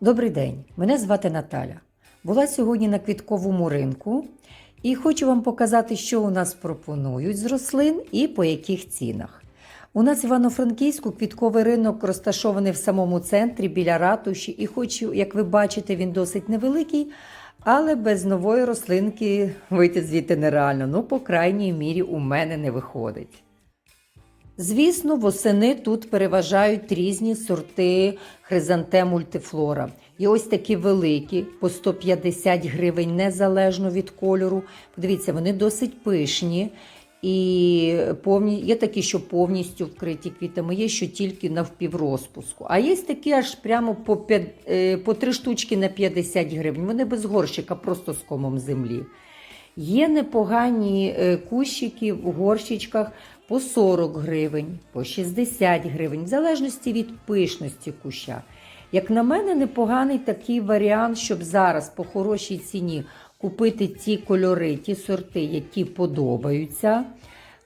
Добрий день, мене звати Наталя. Була сьогодні на квітковому ринку і хочу вам показати, що у нас пропонують з рослин і по яких цінах. У нас в Івано-Франківську квітковий ринок розташований в самому центрі біля ратуші, і хоч, як ви бачите, він досить невеликий, але без нової рослинки вийти звідти нереально. Ну, по крайній мірі, у мене не виходить. Звісно, восени тут переважають різні сорти хризантем мультифлора. Є ось такі великі, по 150 гривень незалежно від кольору. Подивіться, вони досить пишні. І повні, є такі, що повністю вкриті квітами, є, що тільки навпіврозпуску. А є такі аж прямо по, п'ят- е, по 3 штучки на 50 гривень. Вони без горщика, просто з комом землі. Є непогані е, кущики в горщичках по 40 гривень, по 60 гривень, в залежності від пишності куща. Як на мене, непоганий такий варіант, щоб зараз по хорошій ціні купити ті кольори, ті сорти, які подобаються.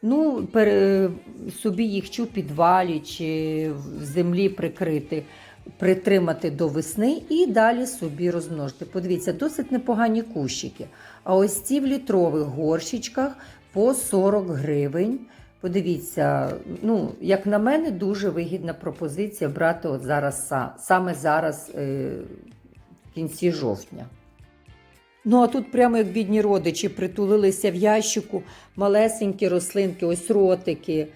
Ну, пере, собі їх чи в підвалі, чи в землі прикрити, притримати до весни і далі собі розмножити. Подивіться, досить непогані кущики. А ось ці в літрових горщичках по 40 гривень. Подивіться, ну, як на мене, дуже вигідна пропозиція брати от зараз саме зараз, е, в кінці жовтня. Ну, а тут прямо як бідні родичі притулилися в ящику малесенькі рослинки, ось ротики,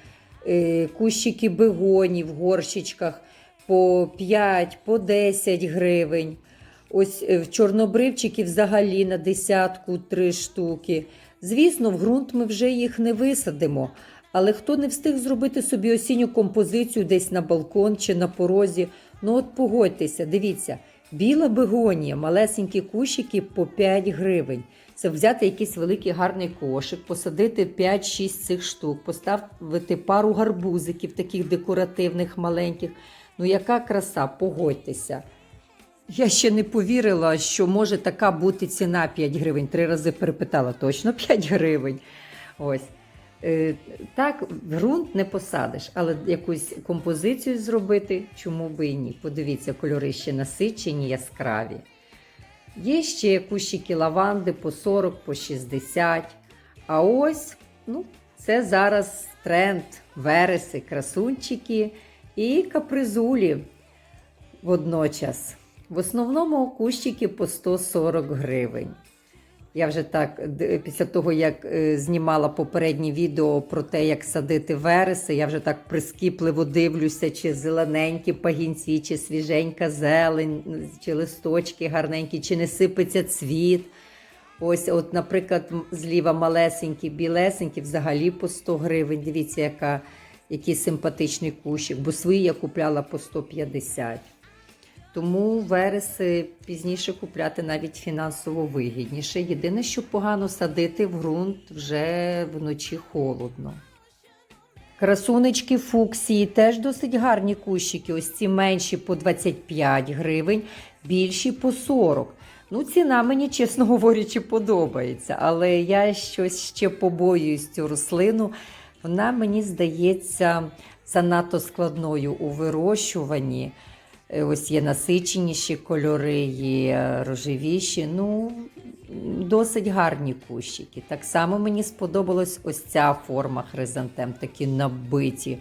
е, кущики бегонів в горщичках по 5, по 10 гривень. Ось е, чорнобривчики взагалі на десятку три штуки. Звісно, в ґрунт ми вже їх не висадимо. Але хто не встиг зробити собі осінню композицію десь на балкон чи на порозі, ну от погодьтеся, дивіться, біла бегонія, малесенькі кущики по 5 гривень. Це взяти якийсь великий гарний кошик, посадити 5-6 цих штук, поставити пару гарбузиків, таких декоративних маленьких. Ну, яка краса, погодьтеся. Я ще не повірила, що може така бути ціна 5 гривень. Три рази перепитала, точно 5 гривень. Ось. Е, Так, ґрунт не посадиш, але якусь композицію зробити, чому би і ні. Подивіться, кольори ще насичені, яскраві. Є ще кущики лаванди по 40, по 60. А ось, ну, це зараз тренд, вереси, красунчики і капризулі водночас. В основному кущики по 140 гривень. Я вже так, після того, як е, знімала попереднє відео про те, як садити вереси, я вже так прискіпливо дивлюся, чи зелененькі пагінці, чи свіженька зелень, чи листочки гарненькі, чи не сипеться цвіт. Ось, от, наприклад, зліва малесенькі, білесенькі, взагалі по 100 гривень. Дивіться, яка, який симпатичний кущик, бо свої я купляла по 150. Тому вереси пізніше купляти навіть фінансово вигідніше. Єдине, що погано садити в ґрунт вже вночі холодно. Красунечки фуксії теж досить гарні кущики. Ось ці менші по 25 гривень, більші по 40. Ну, ціна мені, чесно говорячи, подобається, але я щось ще побоююсь цю рослину. Вона мені здається занадто складною у вирощуванні. Е, Ось є насиченіші кольори, є рожевіші. Ну, досить гарні кущики. Так само мені сподобалась ось ця форма хризантем, такі набиті,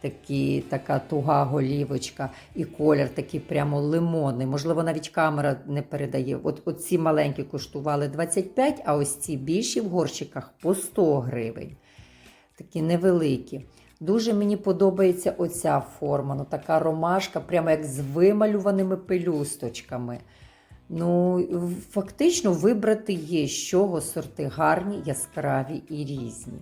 такі, така туга голівочка і колір такий прямо лимонний. Можливо, навіть камера не передає. От, ці маленькі коштували 25, а ось ці більші в горщиках по 100 гривень. Такі невеликі. Дуже мені подобається оця форма, ну така ромашка, прямо як з вималюваними пелюсточками. Ну, фактично вибрати є, з чого сорти гарні, яскраві і різні.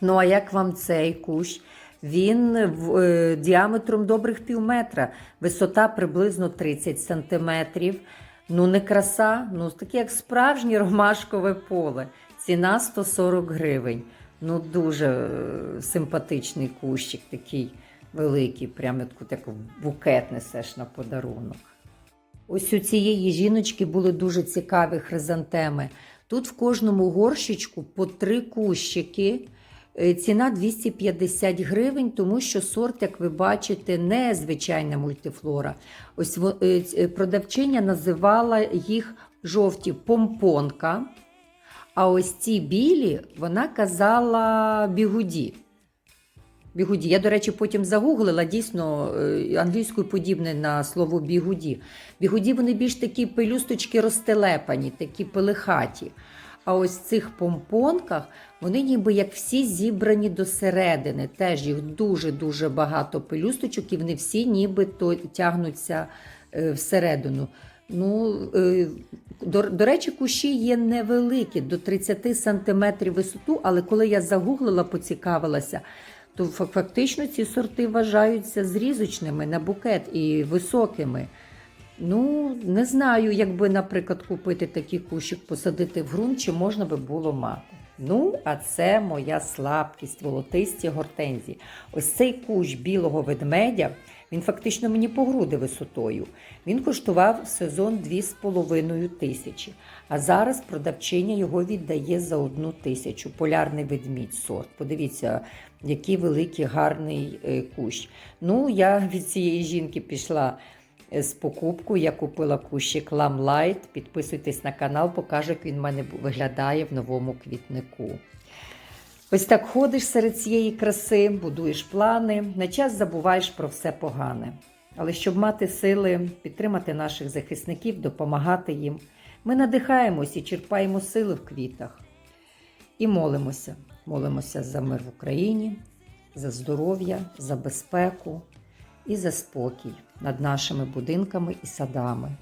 Ну, а як вам цей кущ? Він е, діаметром добрих пів метра, висота приблизно 30 сантиметрів. Ну, не краса, ну таке як справжнє ромашкове поле. Ціна 140 гривень. Ну, дуже е, симпатичний кущик, такий великий, прямо таку, букет несеш на подарунок. Ось у цієї жіночки були дуже цікаві хризантеми. Тут в кожному горщичку по три кущики Е, Ціна 250 гривень, тому що сорт, як ви бачите, не звичайна мультифлора. Ось е, продавчиня називала їх жовті помпонка, а ось ці білі вона казала бігуді. Бігуді. Я, до речі, потім загуглила дійсно е, англійською подібне на слово бігуді. Бігуді вони більш такі пелюсточки розтелепані, такі пелихаті. А ось в цих помпонках вони ніби як всі зібрані до середини. Теж їх дуже-дуже багато пелюсточок, і вони всі нібито тягнуться е, всередину. Ну, е, до, до речі, кущі є невеликі, до 30 см висоту, але коли я загуглила, поцікавилася, то фактично ці сорти вважаються зрізочними на букет і високими. Ну, не знаю, якби, наприклад, купити такий кущик, посадити в ґрунт, чи можна би було мати. Ну, а це моя слабкість, волотисті гортензії. Ось цей кущ білого ведмедя, він фактично мені по груди висотою. Він коштував в сезон 2,5 тисячі, а зараз продавчиня його віддає за одну тисячу. Полярний ведмідь сорт. Подивіться, який великий гарний е, кущ. Ну, я від цієї жінки пішла з покупку. Я купила кущик Lamlight. Підписуйтесь на канал, покажу, як він в мене виглядає в новому квітнику. Ось так ходиш серед цієї краси, будуєш плани, на час забуваєш про все погане. Але щоб мати сили підтримати наших захисників, допомагати їм, ми надихаємось і черпаємо сили в квітах. І молимося. Молимося за мир в Україні, за здоров'я, за безпеку і за спокій над нашими будинками і садами.